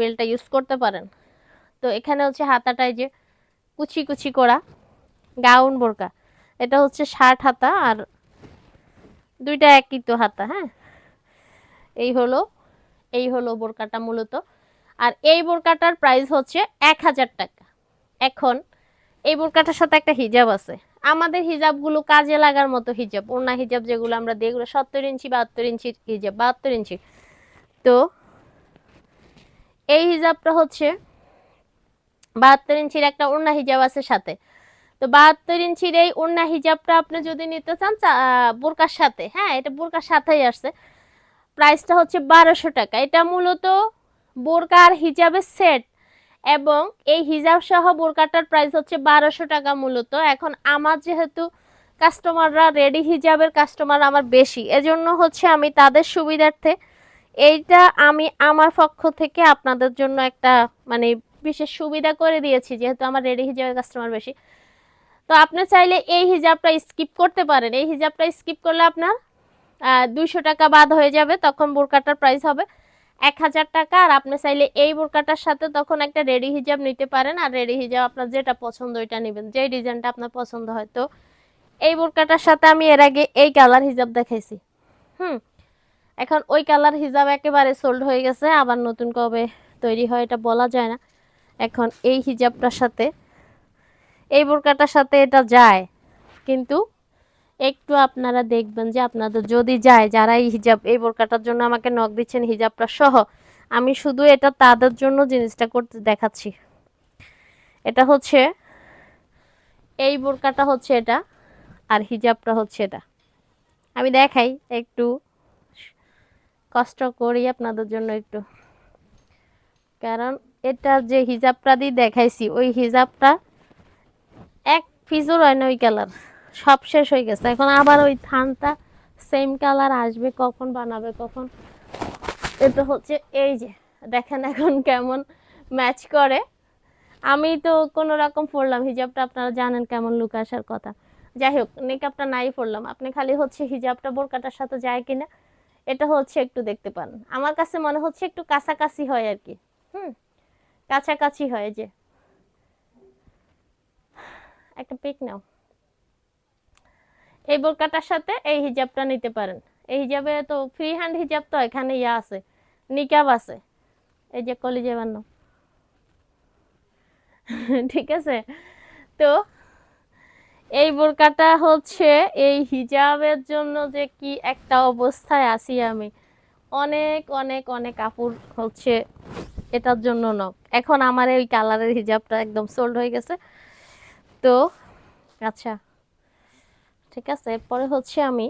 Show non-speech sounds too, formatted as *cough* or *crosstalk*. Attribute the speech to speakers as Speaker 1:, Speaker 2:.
Speaker 1: বেলটা ইউজ করতে পারেন। তো এখানে হচ্ছে হাতাটায় যে কুচি কুচি করা গাউন বোরকা। এটা হচ্ছে ষাট হাতা আর দুইটা একই তো হাতা হ্যাঁ? এই হলো এই হলো বোরকাটা মূলত। আর এই বোরকাটার প্রাইস হচ্ছে এক হাজার টাকা। এখন এই বোরকাটার সাথে একটা হিজাব আছে। আমাদের হিজাবগুলো কাজে লাগার মতো হিজাব। ওনা হিজাব যেগুলো আমরা দিই, এগুলো সত্তর ইঞ্চি, বাহাত্তর ইঞ্চি হিজাব, বাহাত্তর ইঞ্চি। তো এই হিজাবটা হচ্ছে বাহাত্তর ইঞ্চির একটা ওড়না হিজাব আছে সাথে। তো বাহাত্তর ইঞ্চির এই ওড়না হিজাবটা আপনি যদি নিতে চান বোরকার সাথে হ্যাঁ এটা বোরকার সাথেই আসছে। প্রাইসটা হচ্ছে বারোশো টাকা। এটা মূলত বোরকা আর হিজাবের সেট এবং এই হিজাব সহ বোরকাটার প্রাইস হচ্ছে বারোশো টাকা মূলত। এখন আমার যেহেতু কাস্টমাররা রেডি হিজাবের কাস্টমার আমার বেশি, এজন্য হচ্ছে আমি তাদের সুবিধার্থে এইটা আমি আমার পক্ষ থেকে আপনাদের জন্য একটা মানে বিশেষ সুবিধা করে দিয়েছি, যেহেতু আমার রেডি হিজাবের কাস্টমার বেশি। তো আপনি চাইলে এই হিজাবটা স্কিপ করতে পারেন। এই হিজাবটা স্কিপ করলে আপনার দুইশো টাকা বাদ হয়ে যাবে, তখন বোরকাটার প্রাইস হবে এক হাজার টাকা। আর আপনি চাইলে এই বোরকাটার সাথে তখন একটা রেডি হিজাব নিতে পারেন। আর রেডি হিজাব আপনার যেটা পছন্দ, ওইটা নেবেন। যে ডিজাইনটা আপনার পছন্দ হয়। তো এই বোরকাটার সাথে আমি এর আগে এই কালার হিজাব দেখাইছি। হুম এখন ওই কালার হিজাব একেবারে সোল্ড হয়ে গেছে, আবার নতুন কবে তৈরি হয় এটা বলা যায় না। এখন এই হিজাবটার সাথে, এই বোরকাটার সাথে এটা যায়। কিন্তু একটু আপনারা দেখবেন যে আপনাদের যদি যায়, যারা এই হিজাব, এই বোরকাটার জন্য আমাকে নখ দিচ্ছেন হিজাবটা সহ, আমি শুধু এটা তাদের জন্য জিনিসটা করতে দেখাচ্ছি। এটা হচ্ছে, এই বোরকাটা হচ্ছে এটা, আর হিজাবটা হচ্ছে এটা। আমি দেখাই একটু। কষ্ট করি আপনাদের জন্য একটু। কারণ এটা যে হিজাবটা দিয়ে দেখাইছি, ওই হিজাবটা এক পিসও হয় না ওই কালার। সব শেষ হয়ে গেছে। এখন আবার ওই থানটা সেম কালার আসবে, কখন বানাবে, কখন। এটা হচ্ছে এই যে, দেখেন এখন কেমন ম্যাচ করে। আমি তো কোনো রকম পড়লাম হিজাবটা আপনারা জানেন কেমন লুক আসার কথা। যাই হোক মেকআপটা নাই পড়লাম আপনি খালি হচ্ছে হিজাবটা বোরকাটার সাথে যায় কিনা এটা হচ্ছে একটু দেখতে পান। আমার কাছে মনে হচ্ছে একটু কাছাকাছি হয় আর কি। হুম, কাছাকাছি হয় যে। একটা পিক নাও। এই বোরকাটার সাথে এই হিজাবটা নিতে পারেন। এই হিজাবে তো ফ্রি হ্যান্ড হিজাব তো এখানে ইয়া আছে, নিকাব আছে। এই যে কলিজে বানো *laughs* ঠিক আছে? তো এই বোরকাটা হচ্ছে এই হিজাবের জন্য যে কি একটা অবস্থায় আছি আমি। অনেক অনেক অনেক কাপড় হচ্ছে এটার জন্য নক এখন আমার এই কালারের হিজাবটা একদম সোল্ড হয়ে গেছে। তো আচ্ছা ঠিক আছে, এরপরে হচ্ছে আমি